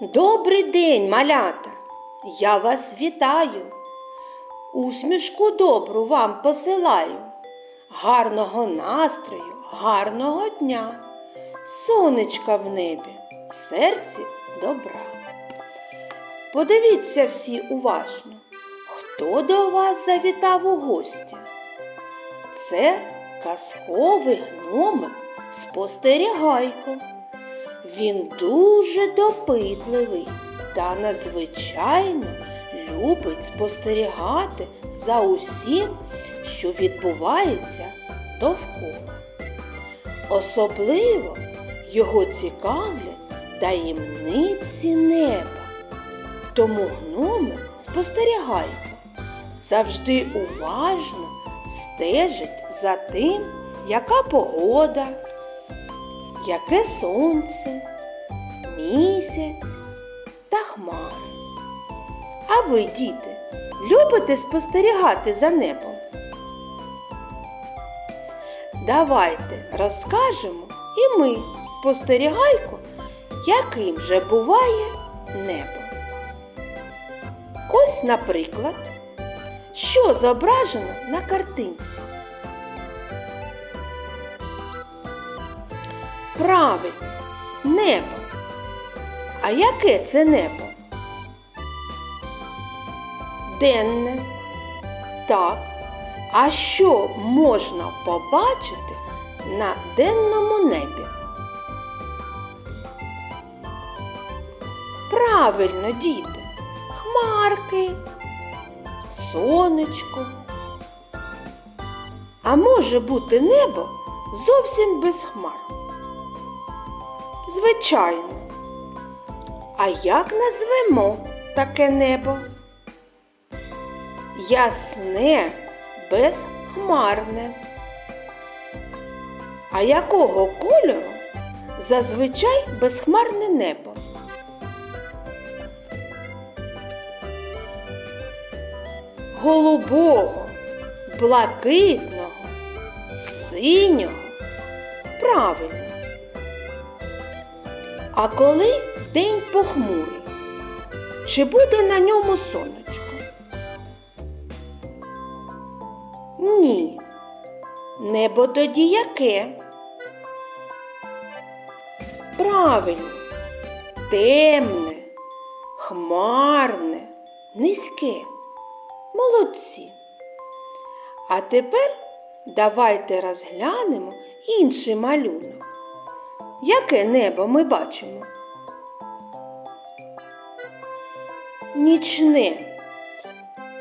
Добрий день, малята! Я вас вітаю. Усмішку добру вам посилаю. Гарного настрою, гарного дня, сонечка в небі, в серці добра. Подивіться всі уважно, хто до вас завітав у гості. Це казковий гномик спостерігайко. Він дуже допитливий та надзвичайно любить спостерігати за усім, що відбувається довкола. Особливо його цікавлять таємниці неба. Тому гномик спостерігайко завжди уважно стежить за тим, яка погода, яке сонце, місяць та хмари. А ви, діти, любите спостерігати за небом? Давайте розкажемо і ми спостерігайко, яким же буває небо. Ось, наприклад, що зображено на картинці. Правильно, небо. А яке це небо? Денне. Так. А що можна побачити на денному небі? Правильно, діти, хмарки, сонечко. А може бути небо зовсім без хмар? Звичайно. А як назвемо таке небо? Ясне, безхмарне. А якого кольору зазвичай безхмарне небо? Голубого, блакитного, синього. Правильно. А коли день похмурий, чи буде на ньому сонечко? Ні. Небо тоді яке? Правильно, темне, хмарне, низьке. Молодці. А тепер давайте розглянемо інший малюнок. Яке небо ми бачимо? Нічне.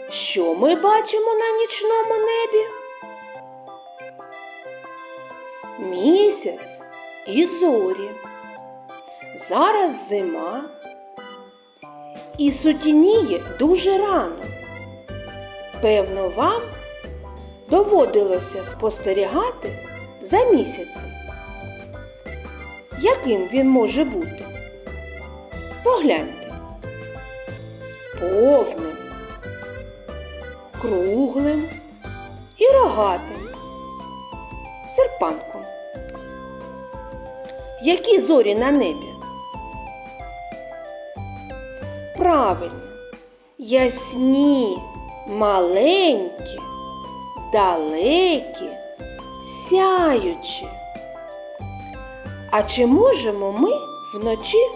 Що ми бачимо на нічному небі? Місяць і зорі. Зараз зима і сутініє дуже рано. Певно, вам доводилося спостерігати за місяцем. Яким він може бути? Погляньте. Повним, круглим і рогатим, серпанком. Які зорі на небі? Правильно, ясні, маленькі, далекі, сяючі. А чи можемо ми вночі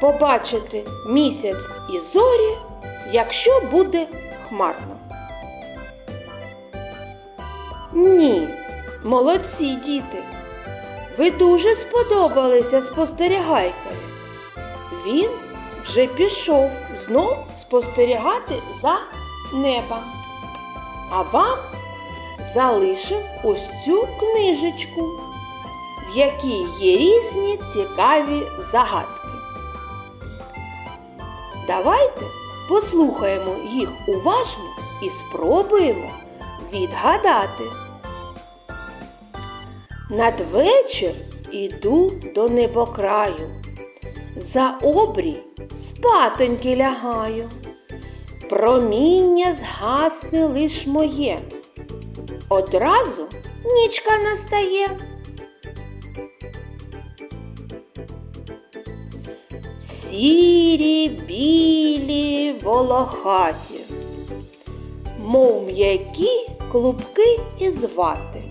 побачити місяць і зорі, якщо буде хмарно? Ні, молодці діти. Ви дуже сподобалися спостерігайкові. Він вже пішов знов спостерігати за небом. А вам залишив ось цю книжечку в якій є різні цікаві загадки. Давайте послухаємо їх уважно і спробуємо відгадати. Надвечір іду до небокраю, за обрій спатоньки лягаю. Проміння згасне лиш моє, одразу нічка настає. Сірі, білі, волохаті, мов м'які клубки із вати,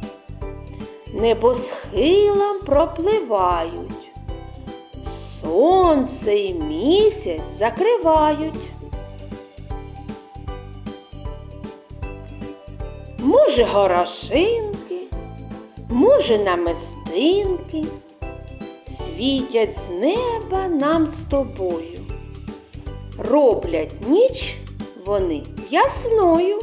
небосхилом пропливають, сонце й місяць закривають. Може, горошинки, може, намистинки світять з неба нам з тобою. Роблять ніч вони ясною.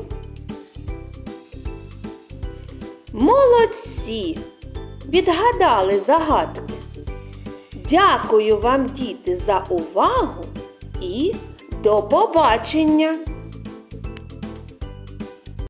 Молодці! Відгадали загадки. Дякую вам, діти, за увагу і до побачення!